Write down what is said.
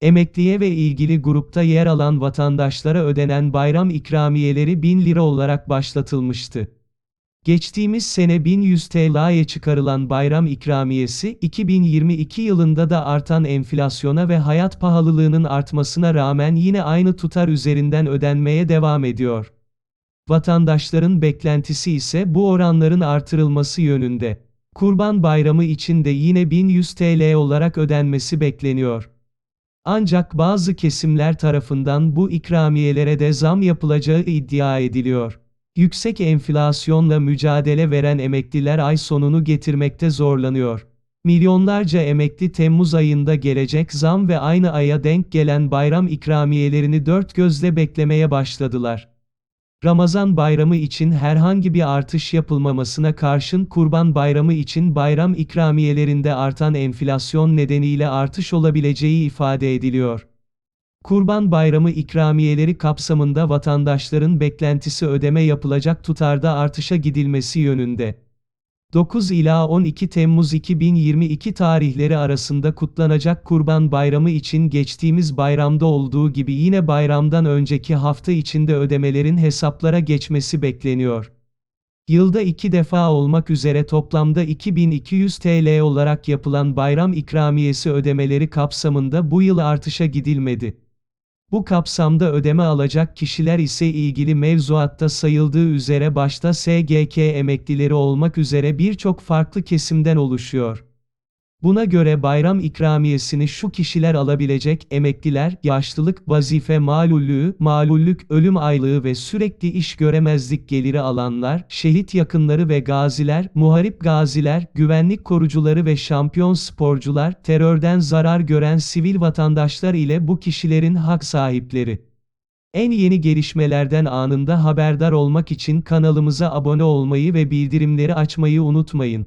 Emekliye ve ilgili grupta yer alan vatandaşlara ödenen bayram ikramiyeleri 1000 lira olarak başlatılmıştı. Geçtiğimiz sene 1100 TL'ye çıkarılan bayram ikramiyesi, 2022 yılında da artan enflasyona ve hayat pahalılığının artmasına rağmen yine aynı tutar üzerinden ödenmeye devam ediyor. Vatandaşların beklentisi ise bu oranların artırılması yönünde. Kurban Bayramı için de yine 1100 TL olarak ödenmesi bekleniyor. Ancak bazı kesimler tarafından bu ikramiyelere de zam yapılacağı iddia ediliyor. Yüksek enflasyonla mücadele veren emekliler ay sonunu getirmekte zorlanıyor. Milyonlarca emekli Temmuz ayında gelecek zam ve aynı aya denk gelen bayram ikramiyelerini dört gözle beklemeye başladılar. Ramazan bayramı için herhangi bir artış yapılmamasına karşın Kurban Bayramı için bayram ikramiyelerinde artan enflasyon nedeniyle artış olabileceği ifade ediliyor. Kurban Bayramı ikramiyeleri kapsamında vatandaşların beklentisi ödeme yapılacak tutarda artışa gidilmesi yönünde. 9 ila 12 Temmuz 2022 tarihleri arasında kutlanacak Kurban Bayramı için geçtiğimiz bayramda olduğu gibi yine bayramdan önceki hafta içinde ödemelerin hesaplara geçmesi bekleniyor. Yılda iki defa olmak üzere toplamda 2200 TL olarak yapılan bayram ikramiyesi ödemeleri kapsamında bu yıl artışa gidilmedi. Bu kapsamda ödeme alacak kişiler ise ilgili mevzuatta sayıldığı üzere başta SGK emeklileri olmak üzere birçok farklı kesimden oluşuyor. Buna göre bayram ikramiyesini şu kişiler alabilecek, emekliler, yaşlılık, vazife malullüğü, malullük, ölüm aylığı ve sürekli iş göremezlik geliri alanlar, şehit yakınları ve gaziler, muharip gaziler, güvenlik korucuları ve şampiyon sporcular, terörden zarar gören sivil vatandaşlar ile bu kişilerin hak sahipleri. En yeni gelişmelerden anında haberdar olmak için kanalımıza abone olmayı ve bildirimleri açmayı unutmayın.